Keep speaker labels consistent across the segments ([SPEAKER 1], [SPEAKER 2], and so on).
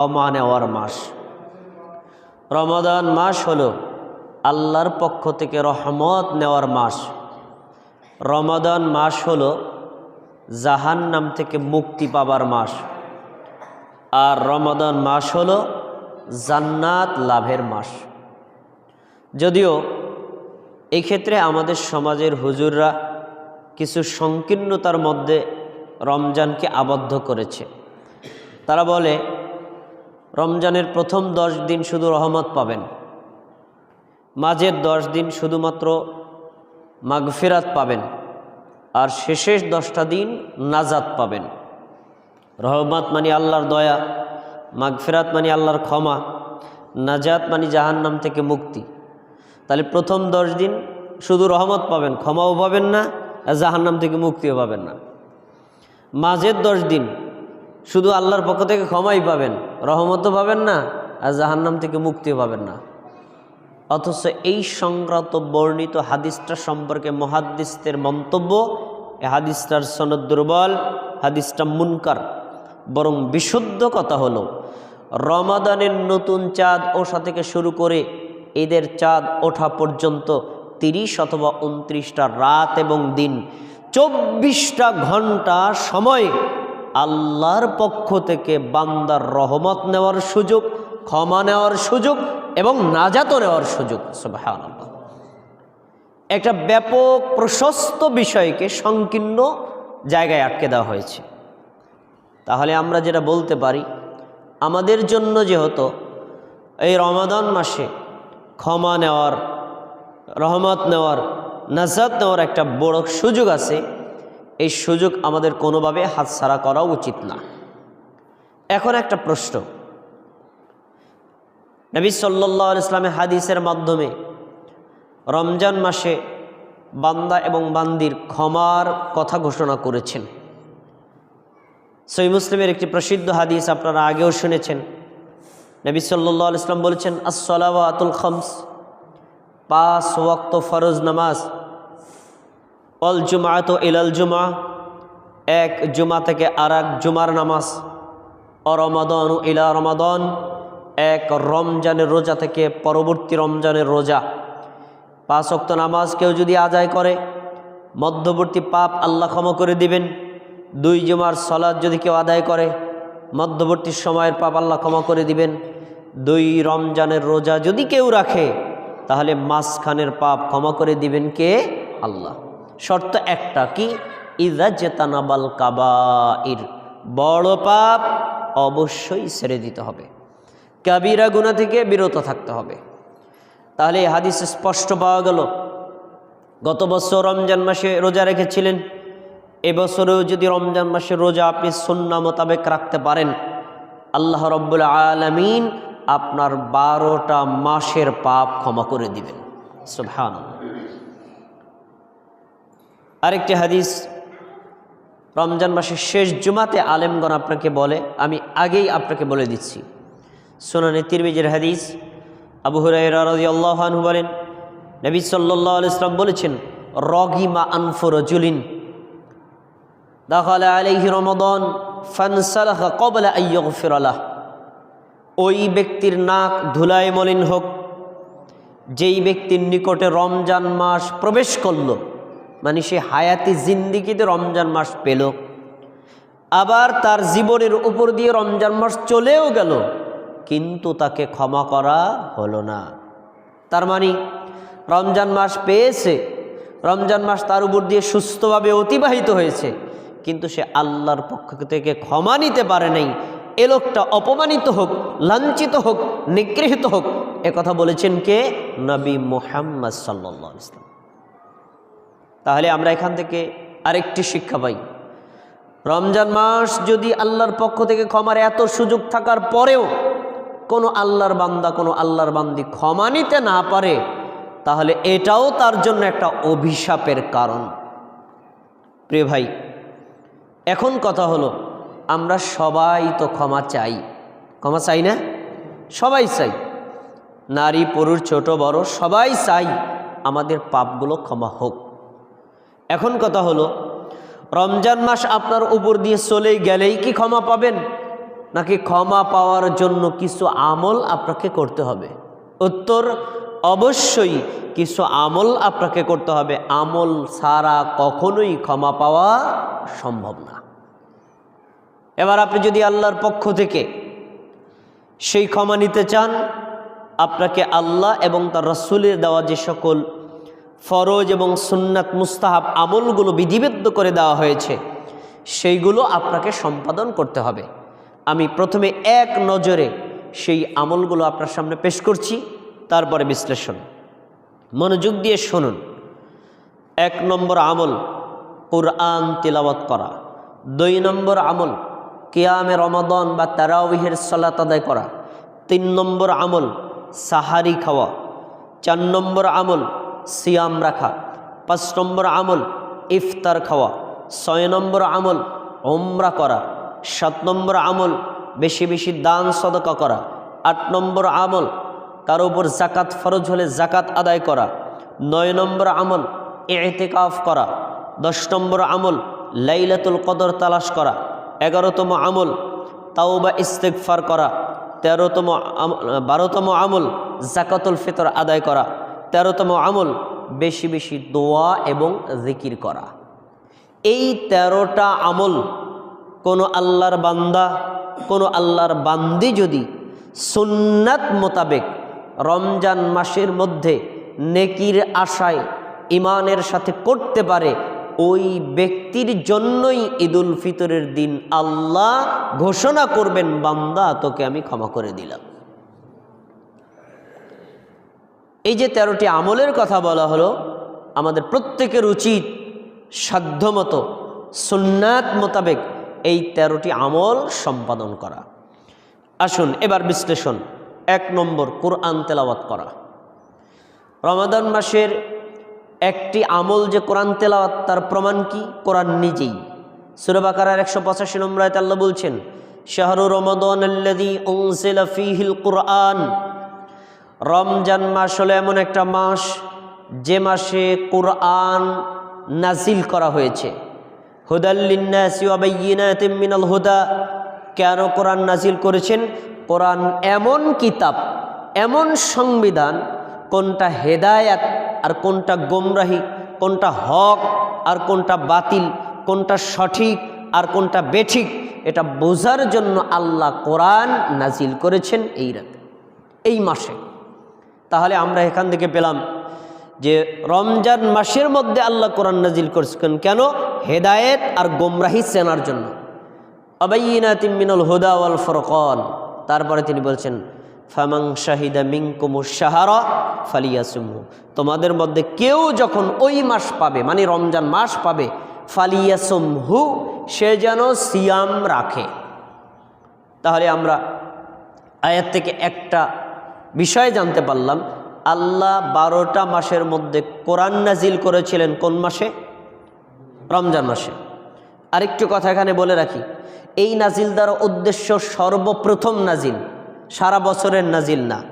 [SPEAKER 1] ক্ষমা নেওয়ার মাস। রমাদান মাস হলো আল্লাহর পক্ষ থেকে রহমত নেওয়ার মাস। রমাদান মাস হলো জাহান নাম থেকে মুক্তি পাবার মাস। আর রমাদান মাস হলো জান্নাত লাভের মাস। যদিও এই ক্ষেত্রে আমাদের সমাজের হুজুররা কিছু সংকীর্ণতার মধ্যে রমজানকে আবদ্ধ করেছে। তারা বলে রমজানের প্রথম দশ দিন শুধু রহমত পাবেন। মাঝের দশ দিন শুধুমাত্র মাগফিরাত পাবেন। আর শেষের দশটা দিন নাজাত পাবেন। রহমত মানে আল্লাহর দয়া, মাগফিরাত মানে আল্লাহর ক্ষমা, নাজাত মানে জাহান্নাম থেকে মুক্তি। তাহলে প্রথম দশ দিন শুধু রহমত পাবেন, ক্ষমাও পাবেন না জাহান্নাম থেকে মুক্তিও পাবেন না। মাঝের দশ দিন শুধু আল্লাহর পক্ষ থেকে ক্ষমাই পাবেন, রহমতও পাবেন না, আর জাহান্নাম থেকে মুক্তিও পাবেন না। অথচ এই সংক্রান্ত বর্ণিত হাদিসটা সম্পর্কে মহাদিসদের মন্তব্য, এ হাদিসটার সনদ দুর্বল, হাদিসটা মুনকার, বরং বিশুদ্ধ কথা হলো, রমাদানের নতুন চাঁদ ওষা থেকে শুরু করে এদের চাঁদ ওঠা পর্যন্ত তিরিশ অথবা উনত্রিশটা রাত এবং দিন, চব্বিশটা ঘণ্টা সময় আল্লাহর পক্ষ থেকে বান্দার রহমত নেওয়ার সুযোগ, ক্ষমা নেওয়ার সুযোগ এবং নাজাত নেওয়ার সুযোগ একটা ব্যাপক প্রশস্ত বিষয়কে সংকীর্ণ জায়গায় আটকে দেওয়া হয়েছে। তাহলে আমরা যেটা বলতে পারি, আমাদের জন্য যেহেতু এই রমাদান মাসে ক্ষমা নেওয়ার, রহমত নেওয়ার, নাজাত নেওয়ার একটা বড় সুযোগ আছে এই সুযোগ আমাদের কোনোভাবে হাতছাড়া করা উচিত না। এখন একটা প্রশ্ন। নবী সাল্লাহ ইসলামের হাদিসের মাধ্যমে রমজান মাসে বান্দা এবং বান্দির ক্ষমার কথা ঘোষণা করেছেন। সই মুসলিমের একটি প্রসিদ্ধ হাদিস আপনারা আগেও শুনেছেন। নবী সাল্লাহ ইসলাম বলেছেন, আসসালাওয়াতুল খমস পাঁচ ওয়াক্ত ফরজ নামাজ। অল জুমাত ইলাল জুমা, এক জুমা থেকে আর জুমার নামাজ অরমাদন ইলা রমাদন, এক রমজানের রোজা থেকে পরবর্তী রমজানের রোজা। পাঁচ অক্ত নামাজ কেউ যদি আদায় করে, মধ্যবর্তী পাপ আল্লাহ ক্ষমা করে দিবেন। দুই জুমার সলাদ যদি কেউ আদায় করে, মধ্যবর্তী সময়ের পাপ আল্লাহ ক্ষমা করে দিবেন। দুই রমজানের রোজা যদি কেউ রাখে, তাহলে মাঝখানের পাপ ক্ষমা করে দিবেন কে? আল্লাহ। শর্ত একটা কি? ইদা জেতানাবাল কাবাইর। বড় পাপ অবশ্যই ছেড়ে দিতে হবে। কাবিরা গুণা থেকে বিরত থাকতে হবে। তাহলে হাদিস স্পষ্ট পাওয়া গেল, গত বছর রমজান মাসে রোজা রেখেছিলেন। এবছরেও যদি রমজান মাসে রোজা আপনি সন্না মোতাবেক রাখতে পারেন, আল্লাহ রব্বুল আলমিন আপনার বারোটা মাসের পাপ ক্ষমা করে দিবেন। সুবহান আরেকটি হাদিস রমজান মাসের শেষ জুমাতে আলেমগণ আপনাকে বলে, আমি আগেই আপনাকে বলে দিচ্ছি। সোনানি তিরমিজের হাদিস, আবু হুরাইরাহু বলেন, নবী সাল্লাহ ইসলাম বলেছেন রগিমা আনফুর জুলিন দাখাল আলাইহি রমাদন ফানসালাহা কবলা আইয়গফির আলাহ ওই ব্যক্তির নাক ধুলায় মলিন হোক, যেই ব্যক্তির নিকটে রমজান মাস প্রবেশ করল মানে সে হায়াতি জিন্দিগিতে রমজান মাস পেল। আবার তার জীবনের উপর দিয়ে রমজান মাস চলেও গেল, কিন্তু তাকে ক্ষমা করা হলো না। তার মানে রমজান মাস পেয়েছে, রমজান মাস তার উপর দিয়ে সুস্থভাবে অতিবাহিত হয়েছে, কিন্তু সে আল্লাহর পক্ষ থেকে ক্ষমা নিতে পারে নাই। এ লোকটা অপমানিত হোক, লাঞ্ছিত হোক, নিগৃহীত হোক কথা বলেছেন কে? নবী মোহাম্মদ সাল্লাহ ইসলাম তাহলে আমরা এখান থেকে আরেকটি শিক্ষা পাই। রমজান মাস যদি আল্লাহর পক্ষ থেকে ক্ষমার এত সুযোগ থাকার পরেও কোনো আল্লাহর বান্দা, কোনো আল্লাহর বান্দি ক্ষমা নিতে না পারে, তাহলে এটাও তার জন্য একটা অভিশাপের কারণ। প্রিয় ভাই, এখন কথা হলো, আমরা সবাই তো ক্ষমা চাই। ক্ষমা চাই না? সবাই চাই। নারী, পুরুষ, ছোট, বড়, সবাই চাই আমাদের পাপগুলো ক্ষমা হোক। এখন কথা হলো, রমজান মাস আপনার উপর দিয়ে চলেই গেলেই কি ক্ষমা পাবেন? নাকি ক্ষমা পাওয়ার জন্য কিছু আমল আপনাকে করতে হবে? উত্তর, অবশ্যই কিছু আমল আপনাকে করতে হবে। আমল ছাড়া কখনোই ক্ষমা পাওয়া সম্ভব না। এবার আপনি যদি আল্লাহর পক্ষ থেকে সেই ক্ষমা নিতে চান, আপনাকে আল্লাহ এবং তার রসুলের দেওয়া যে সকল ফরজ এবং সুন্নাত মুস্তাহাব আমলগুলো বিধিবদ্ধ করে দেওয়া হয়েছে, সেইগুলো আপনাকে সম্পাদন করতে হবে। আমি প্রথমে এক নজরে সেই আমলগুলো আপনার সামনে পেশ করছি, তারপরে বিশ্লেষণ। মনোযোগ দিয়ে শুনুন। এক নম্বর আমল, কোরআন তিলাওয়াত করা। দুই নম্বর আমল, কেয়ামে রমাদন বা তারাউহের সলাত আদায় করা। তিন নম্বর আমল, সাহারি খাওয়া। চার নম্বর আমল সিয়াম রাখা। পাঁচ নম্বর আমল, ইফতার খাওয়া। ছয় নম্বর আমল ওমরা করা। সাত নম্বর আমল, বেশি বেশি দান সদকা করা। আট নম্বর আমল, কারও উপর জাকাত ফরজ হলে জাকাত আদায় করা। নয় নম্বর আমল এতেকাফ করা। দশ নম্বর আমল, লাইলাতুল কদর তালাশ করা। এগারোতম আমল তাও বা ইস্তেকফার করা। তেরোতম বারোতম আমল জাকাতুল ফিতর আদায় করা। তেরোতম আমল, বেশি বেশি দোয়া এবং জিকির করা। এই তেরোটা আমল, কোনো আল্লাহর বান্দা, কোনো আল্লাহর বান্দি যদি সুন্নাত মোতাবেক রমজান মাসের মধ্যে নেকির আশায় ইমানের সাথে করতে পারে, ওই ব্যক্তির জন্যই ঈদুল ফিতরের দিন আল্লাহ ঘোষণা করবেন, বান্দা তোকে আমি ক্ষমা করে দিলাম। এই যে তেরোটি আমলের কথা বলা হলো, আমাদের প্রত্যেকের উচিত সাধ্যমতো, সুন্নাত মোতাবেক এই তেরোটি আমল সম্পাদন করা। আসুন, এবার বিশ্লেষণ। এক নম্বর, কোরআন তেলাওয়াত করা। রমাদান মাসের একটি আমল যে কোরআন তেলাওয়াত, তার প্রমাণ কি? কোরআন নিজেই। সুরবাকার একশো পঁচাশি নম্বর আল্লাহ বলছেন, শাহরু রমাদান কোরআন রমজান মাস হলো এমন একটা মাস, যে মাসে কোরআন নাজিল করা হয়েছে। হুদাল্লিনাল হুদা। কেন কোরআন নাজিল করেছেন? কোরআন এমন কিতাব, এমন সংবিধান, কোনটা হেদায়াত আর কোনটা গোমরাহি, কোনটা হক আর কোনটা বাতিল, কোনটা সঠিক আর কোনটা বেঠিক, এটা বোঝার জন্য আল্লাহ কোরআন নাজিল করেছেন এই রাতে, এই মাসে। তাহলে আমরা এখান থেকে পেলাম যে রমজান মাসের মধ্যে আল্লাহ কোরআন নাজিল করছেন কেন? হেদায়েত আর গোমরাহি সেনার জন্য। অবাইনা তিমিনুল হুদা ওয়াল ফরকন। তারপরে তিনি বলছেন ফামাং শাহিদা মিংকুমু সাহারা ফালিয়াসুমু তোমাদের মধ্যে কেউ যখন ওই মাস পাবে মানে রমজান মাস পাবে, ফালিয়াসুমহু, সে যেন সিয়াম রাখে। তাহলে আমরা আয়াত থেকে একটা বিষয় জানতে পারলাম, আল্লাহ বারোটা মাসের মধ্যে কোরআন নাজিল করেছিলেন কোন মাসে? রমজান মাসে। আরেকটু কথা এখানে বলে রাখি, এই নাজিল দ্বারা উদ্দেশ্য সর্বপ্রথম নাজিল, সারা বছরের নাজিল না।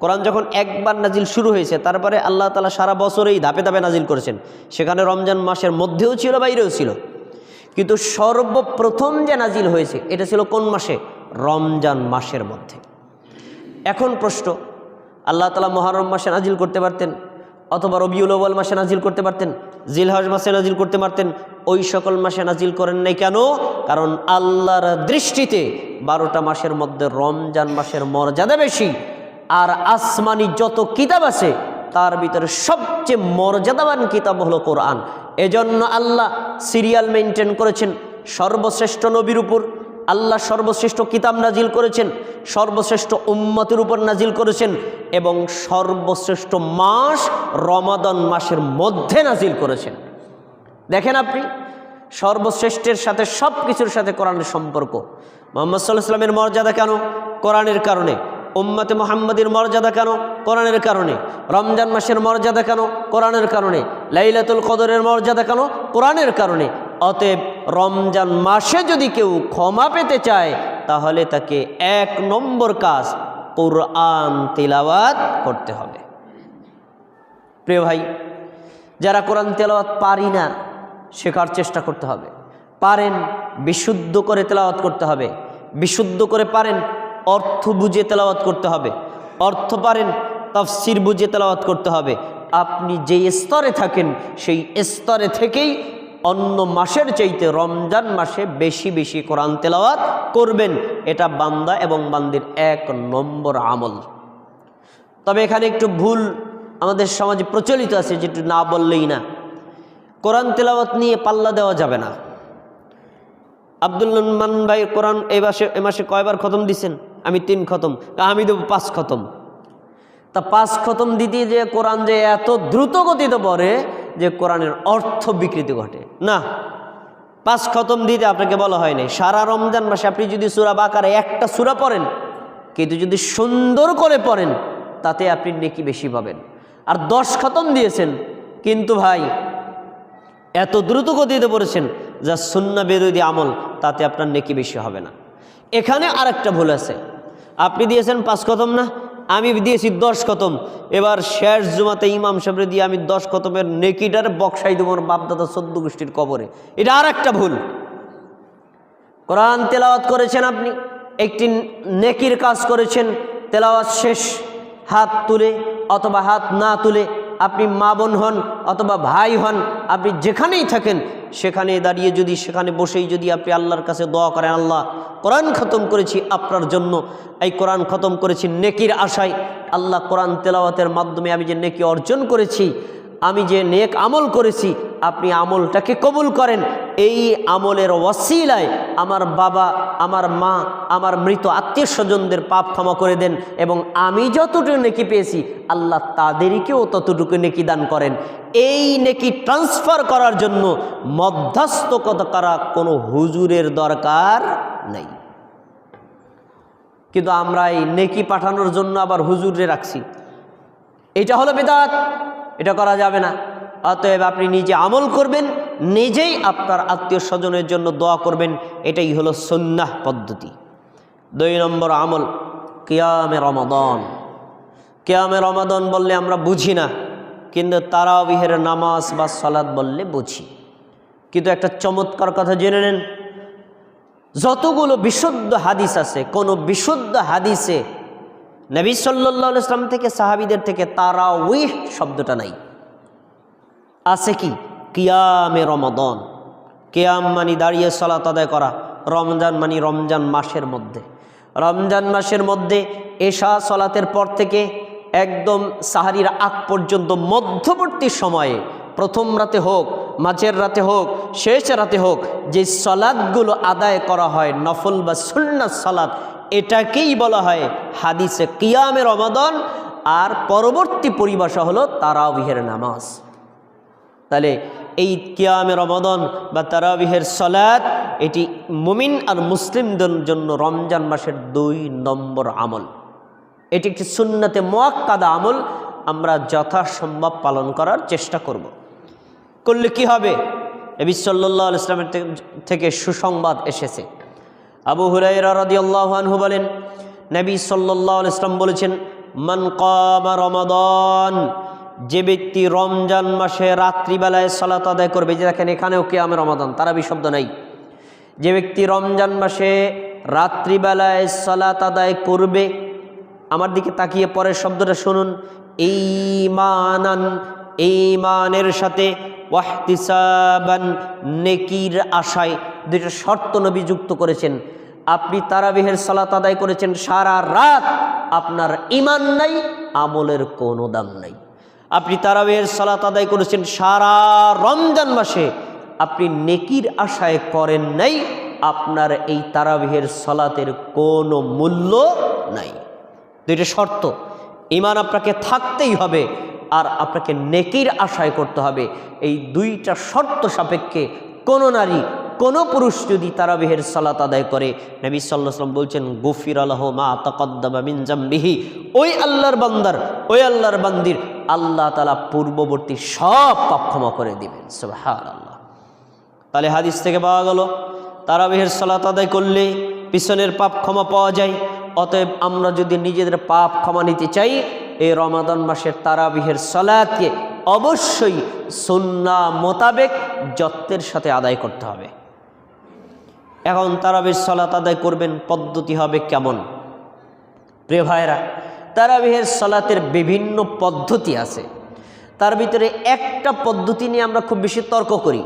[SPEAKER 1] কোরআন যখন একবার নাজিল শুরু হয়েছে, তারপরে আল্লাহ তালা সারা বছরেই ধাপে ধাপে নাজিল করেছেন। সেখানে রমজান মাসের মধ্যেও ছিল, বাইরেও ছিল। কিন্তু সর্বপ্রথম যে নাজিল হয়েছে, এটা ছিল কোন মাসে? রমজান মাসের মধ্যে। এখন প্রশ্ন, আল্লাহ তালা মহারম মাসে নাজিল করতে পারতেন অথবা রবিউল আউ্বাল মাসে নাজিল করতে পারতেন, জিলহজ মাসে নাজিল করতে পারতেন, ওই সকল মাসে নাজিল করেন নাই কেন? কারণ আল্লাহর দৃষ্টিতে বারোটা মাসের মধ্যে রমজান মাসের মর্যাদা বেশি আর আসমানি যত কিতাব আছে তার ভিতরে সবচেয়ে মর্যাদাবান কিতাব হলো কোরআন। এজন্য আল্লাহ সিরিয়াল মেনটেন করেছেন সর্বশ্রেষ্ঠ নবীর উপর আল্লাহ সর্বশ্রেষ্ঠ কিতাব নাজিল করেছেন, সর্বশ্রেষ্ঠ উম্মতের উপর নাজিল করেছেন এবং সর্বশ্রেষ্ঠ মাস রমাদন মাসের মধ্যে নাজিল করেছেন। দেখেন আপনি, সর্বশ্রেষ্ঠের সাথে সব কিছুর সাথে কোরআনের সম্পর্ক। মোহাম্মদ সাল্লাহ সাল্লামের মর্যাদা কেন? কোরআনের কারণে। উম্মতে মোহাম্মদের মর্যাদা কেন? কোরআনের কারণে। রমজান মাসের মর্যাদা কেন? কোরআনের কারণে। লাইলাতুল কদরের মর্যাদা কেন? কোরআনের কারণে। অতএব রমজান মাসে যদি কেউ ক্ষমা পেতে চায়, তাহলে তাকে এক নম্বর কাজ কোরআন তেলাওয়াত করতে হবে। প্রিয় ভাই, যারা কোরআন তেলাওয়াত পারি না, শেখার চেষ্টা করতে হবে। পারেন, বিশুদ্ধ করে তেলাওয়াত করতে হবে। বিশুদ্ধ করে পারেন, অর্থ বুঝে তেলাওয়াত করতে হবে। অর্থ পারেন, তফসির বুঝে তেলাওয়াত করতে হবে। আপনি যেই স্তরে থাকেন, সেই স্তরে থেকেই অন্য মাসের চাইতে রমজান মাসে বেশি বেশি কোরআন তেলাওয়াত করবেন। এটা বান্দা এবং বান্দির এক নম্বর আমল। তবে এখানে একটু ভুল আমাদের সমাজে প্রচলিত আছে, যেটু না বললেই না। কোরআন তেলাওয়াত নিয়ে পাল্লা দেওয়া যাবে না। আব্দুল্লমান ভাই কোরআন এই মাসে, এ মাসে কয়বার খতম দিছেন? আমি তিন খতম। আমি দেবো পাঁচ খতম। তা পাঁচ খতম দিতে যে কোরআন যে এত দ্রুত গতিতে পড়ে যে কোরআনের অর্থ বিকৃতি ঘটে। না, পাঁচ খতম দিতে আপনাকে বলা হয় নাই। সারা রমজান মাসে আপনি যদি সুরা বাকারে একটা সুরা পড়েন, কিন্তু যদি সুন্দর করে পড়েন, তাতে আপনি নেকি বেশি পাবেন। আর দশ খতম দিয়েছেন, কিন্তু ভাই, এত দ্রুত গতিতে পড়েছেন, যা সুন্না বিরোধী আমল, তাতে আপনার নেকি বেশি হবে না। এখানে আরেকটা ভুল আছে। আপনি দিয়েছেন পাঁচ খতম না আমি দিয়েছি দশ কতম এবার শেষ জুমাতে ইমাম সাহেবরে দিয়ে আমি দশ কতমের নেকিটার বক্সাই দেবো আমার বাপদাদা সদ্য গোষ্ঠীর কবরে। এটা আর একটা ভুল। কোরআন তেলাওয়াত করেছেন আপনি, একটি নেকির কাজ করেছেন, তেলাওয়াত শেষ, হাত তুলে অথবা হাত না তুলে আপনি মা বোন হন অথবা ভাই হন, আপনি যেখানেই থাকেন, সেখানে দাঁড়িয়ে যদি, সেখানে বসেই যদি আপনি আল্লাহর কাছে দোয়া করেন, আল্লাহ কোরআন খতম করেছি আপনার জন্য। এই কোরআন খতম করেছি নেকির আশায়। আল্লাহ কোরআন তেলাওয়াতের মাধ্যমে আমি যে নেকি অর্জন করেছি, আমি যে নেক আমল করেছি, আপনি আমলটাকে কবুল করেন। এই আমলের ওয়াসিলায় আমার বাবা, আমার মা, আমার মৃত আত্মীয় স্বজনদের পাপ ক্ষমা করে দেন এবং আমি যতটুকু নেকি পেয়েছি, আল্লাহ তাদেরকেও ততটুকু নেকি দান করেন। এই নেকি ট্রান্সফার করার জন্য মধ্যস্থকতা করা কোনো হুজুরের দরকার নেই। কিন্তু আমরা এই নেকি পাঠানোর জন্য আবার হুজুরে রাখছি। এটা হলো বেদাত, এটা করা যাবে না। অতএব আপনি নিজে আমল করবেন নিজেই আপনার আত্মীয় স্বজনের জন্য দোয়া করবেন, এটাই হলো সন্ন্যাহ পদ্ধতি। দুই নম্বর আমল, কিয়ামে রমাদন। কিয়ামে রমাদন বললে আমরা বুঝি না, কিন্তু তারাবিহের নামাজ বা সলাদ বললে বুঝি। কিন্তু একটা চমৎকার কথা জেনে নেন, যতগুলো বিশুদ্ধ হাদিস আছে, কোনো বিশুদ্ধ হাদিসে নবী সাল্লাহ ইসলাম থেকে সাহাবিদের থেকে তারা উইহ শব্দটা নাই। আছে কি? কিয়ামে রমদন। কেয়াম মানি দাঁড়িয়ে সলাত আদায় করা, রমজান মানি রমজান মাসের মধ্যে। রমজান মাসের মধ্যে এশা সলাতের পর থেকে একদম সাহারির আগ পর্যন্ত মধ্যবর্তী সময়ে, প্রথম রাতে হোক, মাঝের রাতে হোক, শেষ রাতে হোক, যে সলাদগুলো আদায় করা হয়, নফল বা সুন্নাত সলাদ এটাকেই বলা হয় হাদিসে কিয়ামে রমাদন। আর পরবর্তী পরিভাষা হলো তারাবিহের নামাজ। তাহলে এই কিয়ামে রমাদন বা তারাবিহের সলাদ এটি মুমিন আর মুসলিমদের জন্য রমজান মাসের দুই নম্বর আমল। এটি একটি সুন্নতে মোয়াক্কাদা আমল, আমরা যথাসম্ভব পালন করার চেষ্টা করব। করলে কি হবে? নবী সাল্লাহ ইসলামের থেকে সুসংবাদ এসেছে। আবু হুরাইরা রাদিয়াল্লাহু আনহু বলেন, নবী সাল্লাহ ইসলাম বলেছেন, মান কামা রমাদন যে ব্যক্তি রমজান মাসে রাত্রিবেলায় সালাত আদায় করবে, যে দেখেন এখানেও কে আমি রমাদান, তারা শব্দ নাই। যে ব্যক্তি রমজান মাসে রাত্রিবেলায় সালাত আদায় করবে, আমার দিকে তাকিয়ে পরের শব্দটা শুনুন এই ইমানান ইমানের সাথে ওয়াহতিসাবান, নেকির আশায় দুইটা শর্ত নবী যুক্ত করেছেন। আপনি তারাবিহের সালাত আদায় করেছেন সারা রাত, আপনার ইমান নাই, আমলের কোনো দাম নাই। আপনি তারাবিহের সালাত আদায় করেছেন সারা রমজান মাসে, আপনি নেকির আশায় করেন নাই, আপনার এই তারাবিহের সলাতের কোনো মূল্য নাই। দুইটা শর্ত ইমান আপনাকে থাকতেই হবে আর আপনাকে নেকির আশায় করতে হবে। এই দুইটা শর্ত সাপেক্ষে কোনো নারী, কোনো পুরুষ যদি তারাবিহের সালাত আদায় করে, নবী সাল্লাহ সাল্লাম বলছেন গফির আল্লাহ মা তকদ্দামা মিনজাম্বিহি ওই আল্লাহর বান্দার, ওই আল্লাহর বান্দির আল্লাহ তালা পূর্ববর্তী সব পাপ ক্ষমা করে দিবেন সুবহান আল্লাহ তাহলে হাদিস থেকে পাওয়া গেল, তারাবিহের সলাত আদায় করলে পিছনের পাপ ক্ষমা পাওয়া যায়, অতএব আমরা যদি নিজেদের পাপ ক্ষমা নিতে চাই, এই রমাদান মাসের তারাবিহের সলাতকে অবশ্যই সুন্না মোতাবেক যত্নের সাথে আদায় করতে হবে। এখন তারাবির সলাত আদায় করবেন পদ্ধতি হবে কেমন? প্রিয় ভাইরা তারাবিহের সলাতের বিভিন্ন পদ্ধতি আছে। তার ভিতরে একটা পদ্ধতি নিয়ে আমরা খুব বেশি তর্ক করি,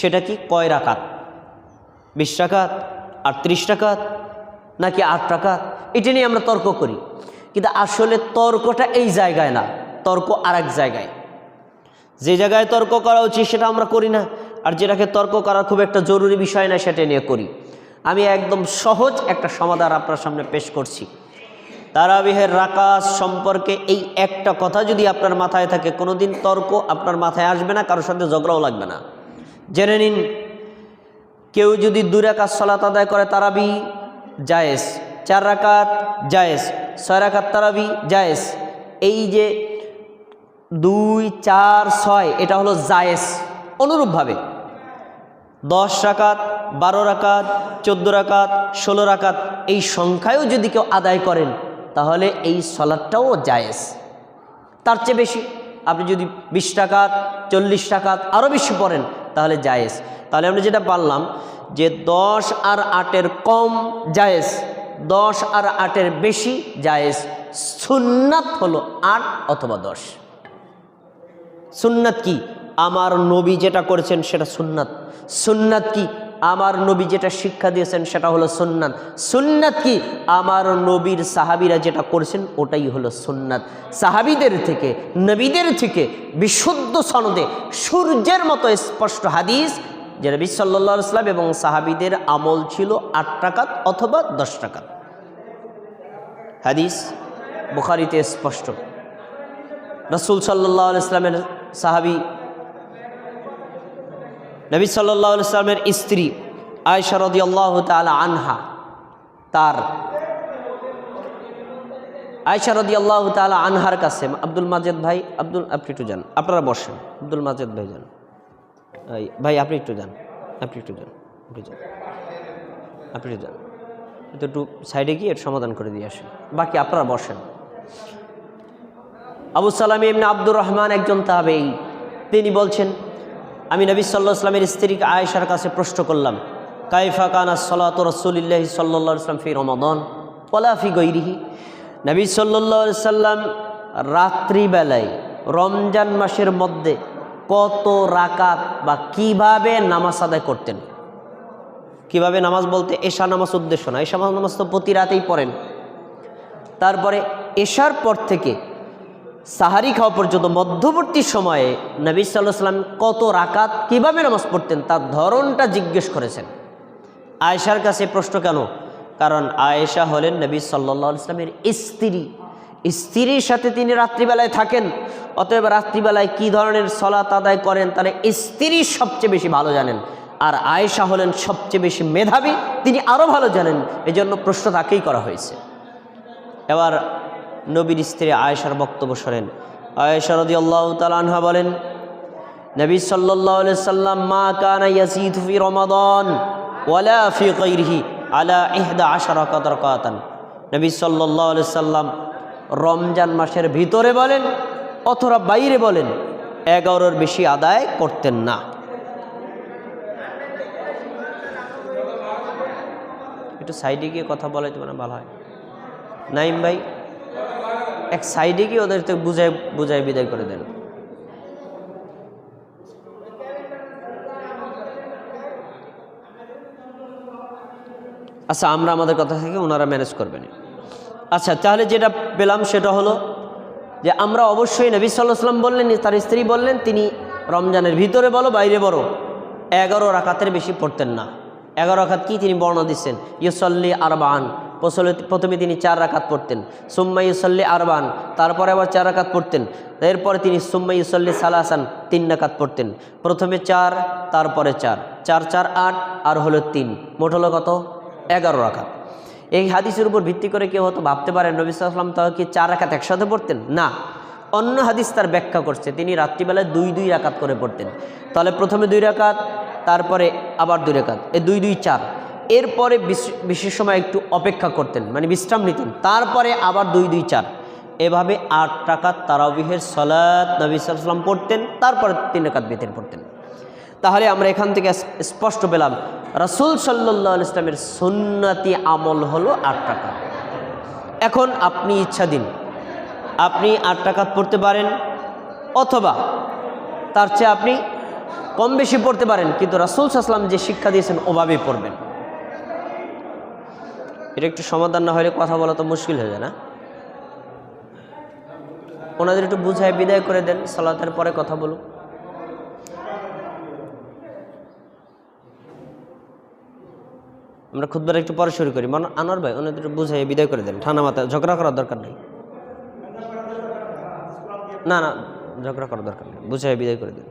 [SPEAKER 1] সেটা কি? কয় রাকাত? বিশ টাকাত আটত্রিশ টাকাত নাকি আট টাকাত এটা নিয়ে আমরা তর্ক করি। কিন্তু আসলে তর্কটা এই জায়গায় না, তর্ক আর জায়গায়। যে জায়গায় তর্ক করা উচিত সেটা আমরা করি না, আর যেটাকে তর্ক করা খুব একটা জরুরি বিষয় না, সেটা নিয়ে করি। আমি একদম সহজ একটা সমাধান আপনার সামনে পেশ করছি। তারাবিহের রাকাস সম্পর্কে এই একটা কথা যদি আপনার মাথায় থাকে, কোনোদিন তর্ক আপনার মাথায় আসবে না, কারোর সাথে ঝগড়াও লাগবে না। জেনে নিন, কেউ যদি দুই রাকাত সলাত আদায় করে, তারাবি জায়েজ, চার রাকাত জায়েজ, ছয় রাকাত তারাবি জায়েজ। এই যে দুই, চার, ছয়, এটা হলো জায়েজ, অনুরূপভাবে। দশ রাকাত, বারো রাকাত, চোদ্দ রাকাত, ষোলো রাকাত, এই সংখ্যায়ও যদি কেউ আদায় করেন তাহলে এই সলাদটাও জায়েজ। তার চেয়ে বেশি আপনি যদি বিশ টাকাত চল্লিশ টাকাত আরও বেশি পড়েন, তাহলে জায়েজ। তাহলে আমরা যেটা পারলাম যে দশ আর আটের কম জায়েজ, দশ আর আটের বেশি জায়েজ। সুন্নাত হলো আট অথবা দশ। সুন্নাত কি? আমার নবী যেটা করেছেন সেটা সুন্নাত। সুন্নাত কি? আমার নবী যেটা শিক্ষা দিয়েছেন সেটা হলো সুন্নাত। সুন্নাত কি? আমার নবীর সাহাবিরা যেটা করছেন ওটাই হলো সুন্নাত। সাহাবিদের থেকে, নবীদের থেকে বিশুদ্ধ সনদে সূর্যের মতো স্পষ্ট হাদিস যে নবী ইসলাম এবং সাহাবিদের আমল ছিল আট টাকাত অথবা দশ টাকাত হাদিস বুখারিতে স্পষ্ট। রসুল সাল্লাহ ইসলামের সাহাবি নবী সাল্লাহ ইসলামের স্ত্রী আয়সা রদি আল্লাহ তালা আনহা, তার আয়সা রদি আল্লাহ তালা আনহার কাছে, আব্দুল মাজেদ ভাই, আব্দুল, আপনি একটু যান। আপনারা বসেন। আব্দুল মাজেদ ভাই যান। ভাই, আপনি একটু যান। আপনি একটু যান। আপনি যান। আপনি যান। তো একটু সাইডে গিয়ে এর সমাধান করে দিয়ে আসেন। বাকি আপনারা বসেন। আবু সালাম ইবনে আব্দুর রহমান একজন তাবেই তিনি বলছেন আমি নবী সাল্লাহ ইসলামের স্ত্রীকে আয়েশার কাছে প্রশ্ন করলাম, কাইফা কানা সলাত রসুলিল্লাহি সাল্লা ইসলাম ফি রমাদন ওলা ফি গৈরিহি নবী সাল্লাহ সাল্লাম রাত্রিবেলায় রমজান মাসের মধ্যে কত রাকাত বা কীভাবে নামাজ আদায় করতেন? কীভাবে নামাজ বলতে এশা নামাজ উদ্দেশ্য না এশা নামাজ তো প্রতি রাতেই পড়েন। তারপরে এশার পর থেকে সাহারি খাওয়া পর্যন্ত মধ্যবর্তী সময়ে নবী সাল্লাহ সাল্লাম কত রাকাত কীভাবে নামাজ পড়তেন তার ধরনটা জিজ্ঞেস করেছেন। আয়েশার কাছে প্রশ্ন কেন? কারণ আয়েশা হলেন নবী সাল্লাহ ইসলামের স্ত্রী। স্ত্রীর সাথে তিনি রাত্রিবেলায় থাকেন। অতএব রাত্রিবেলায় কি ধরনের সলাত আদায় করেন তাহলে স্ত্রী সবচেয়ে বেশি ভালো জানেন। আর আয়েশা হলেন সবচেয়ে বেশি মেধাবী, তিনি আরও ভালো জানেন। এজন্য প্রশ্ন তাকেই করা হয়েছে। এবার নবীর স্ত্রী আয়েশার বক্তব্য শোনেন। আয়েশা রদি আল্লাহ তালানহা বলেন, নবী সাল্লাহ সাল্লাম, মা কানা রমাদান ওয়ালা আলা ইহদা নবী সাল্লাহ সাল্লাম রমজান মাসের ভিতরে বলেন, অথবা বাইরে বলেন, এগারোর বেশি আদায় করতেন না। একটু সাইডে গিয়ে কথা বলে তো মানে ভালো হয়। নাইম ভাই? এক সাইডে গিয়ে ওদের তো বুঝায় বুঝায় বিদায় করে দেন? আচ্ছা আমরা আমাদের কথা থেকে ওনারা ম্যানেজ করবেন। আচ্ছা তাহলে যেটা পেলাম সেটা হলো যে আমরা অবশ্যই নবী সাল্লাহ সাল্লাম বললেন, তার স্ত্রী বললেন, তিনি রমজানের ভিতরে বলো, বাইরে বলো, এগারো রাকাতের বেশি পড়তেন না। এগারো রাকাত কি তিনি বর্ণনা দিচ্ছেন? ইয়সল্লি আরবান। প্রথমে তিনি চার রাকাত পড়তেন। সুম্মা ইউসল্লি আরবান, তারপরে আবার চার রাকাত পড়তেন। এরপরে তিনি সুম্মা ইউসল্লি সালাসান, তিন রাকাত পড়তেন। প্রথমে চার, তারপরে চার। চার চার, আট, আর হলো তিন। মোট হলো কত? এগারো রাকাত। এই হাদিসের উপর ভিত্তি করে কেউ হয়তো ভাবতে পারেন নবী সাল্লাম তাহলে কি চার রাকাত একসাথে পড়তেন? না। অন্য হাদিস তার ব্যাখ্যা করছে, তিনি রাত্রিবেলায় দুই দুই রাকাত করে পড়তেন। তাহলে প্রথমে দুই রাকাত, তারপরে আবার দুই রাকাত। এই দুই দুই, চার। এরপরে বিশ- বিশেষ সময় একটু অপেক্ষা করতেন মানে বিশ্রাম নিতেন। তারপরে আবার দুই দুই, চার। এভাবে আট টাকাত তারাবিহের সলাৎ নবী সাল্লাম পড়তেন, তারপরে তিন রাকাত বেতেন পড়তেন। তাহলে আমরা এখান থেকে স্পষ্ট পেলাম, রাসুল সাল্লাহ ইসলামের সুন্নাতি আমল হলো আট টাকা এখন আপনি ইচ্ছা দিন, আপনি আট টাকা পড়তে পারেন, অথবা তার চেয়ে আপনি কম বেশি পড়তে পারেন, কিন্তু রাসুল সাসলাম যে শিক্ষা দিয়েছেন, ওভাবেই পড়বেন। এটা একটু সমাধান না হলে কথা বলা তো মুশকিল হয়ে যায় না। ওনাদের একটু বুঝায়, বিদায় করে দেন, সালাতের পরে কথা বলুন আমরা খুদবার একটু পরে শুরু করি। মানে আনোয়ার ভাই, ওনাদের একটু বুঝাই বিদায় করে দেন। ঠান্ডা মাথায়, ঝগড়া করার দরকার নেই। না না, ঝগড়া করার দরকার নেই। বুঝাই বিদায় করে দিন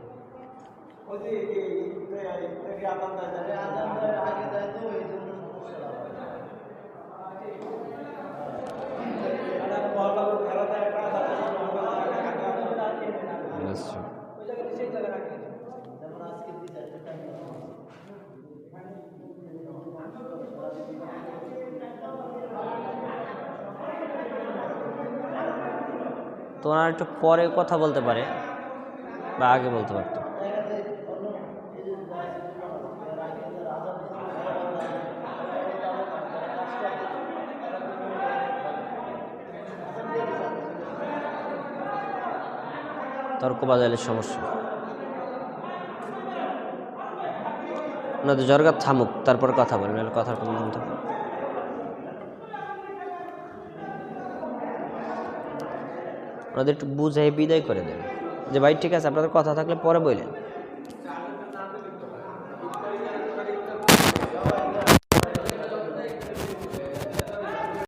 [SPEAKER 1] আচ্ছা। তো ওনারা একটু পরে কথা বলতে পারে বা আগে বলতে পারতো। তর্ক বাজালের সমস্যা। ওনাদের জরগা থামুক, তারপর কথা বলবেন কথার কোনো ওনাদের একটু বুঝাই, বিদায় করে দেবেন যে, ভাই, ঠিক আছে, আপনাদের কথা থাকলে পরে বললেন